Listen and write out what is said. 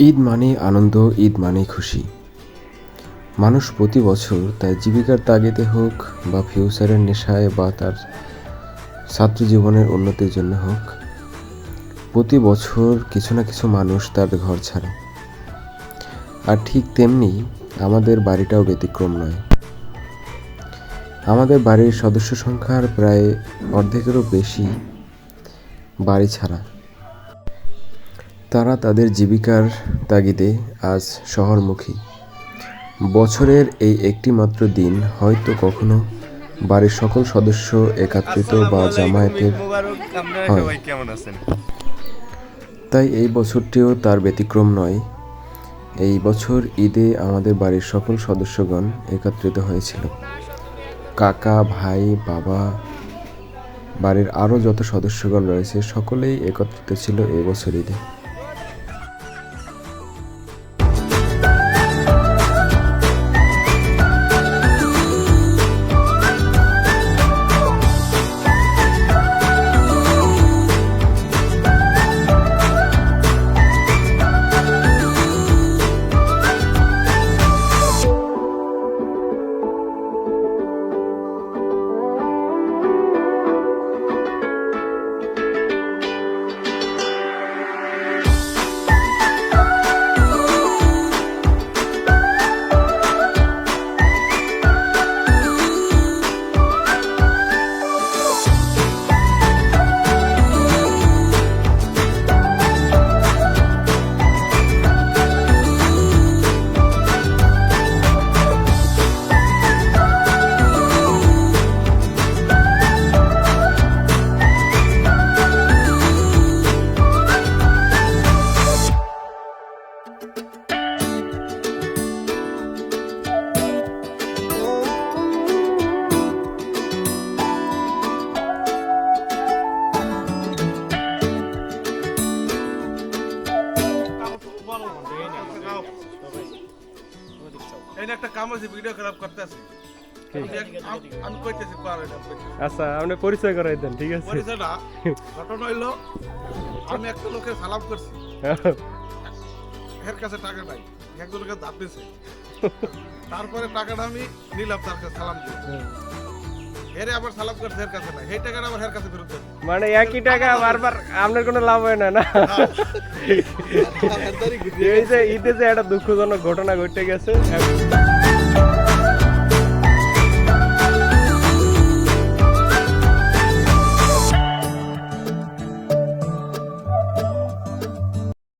ঈদ মানে আনন্দ, ঈদ মানেই খুশি। মানুষ প্রতি বছর তার জীবিকার তাগিদে হোক বা ফিউচারের নেশায় বা তার ছাত্র জীবনের উন্নতির জন্য হোক, প্রতি বছর কিছু না কিছু মানুষ তার ঘর ছাড়ে। আর ঠিক তেমনি আমাদের বাড়িটাও ব্যতিক্রম নয়। আমাদের বাড়ির সদস্য সংখ্যার প্রায় অর্ধেকেরও বেশি বাড়ি ছাড়া। তারা তাদের জীবিকার তাগিদে আজ শহরমুখী। বছরের এই একটি মাত্র দিন হয়তো কখনো বাড়ির সকল সদস্য একত্রিত বা জামায়াতের হয়। তাই এই বছরটিও তার ব্যতিক্রম নয়। এই বছর ঈদে আমাদের বাড়ির সকল সদস্যগণ একত্রিত হয়েছিল। কাকা, ভাই, বাবা, বাড়ির আরও যত সদস্যগণ রয়েছে, সকলেই একত্রিত ছিল এই বছর ঈদে। আচ্ছা আপনি পরিচয় করাই দেন ঠিক আছে? ঘটনা হইল আমি একটা লোকের সালাম করছি। এর কাছে টাকা নাই। একজন কাছে ধার দিছে। তারপরে টাকাটা আমি নিলাম তার কাছে সালাম দিয়ে। এরে আবার সালাম করছে এর কাছে নাই। সেই টাকাটা আবার এর কাছে ফেরত দেন মানে একই টাকা বারবার আপনার কোনো লাভ হয় না না? এই যে ঈদে যে একটা দুঃখজনক ঘটনা ঘটে গেছে।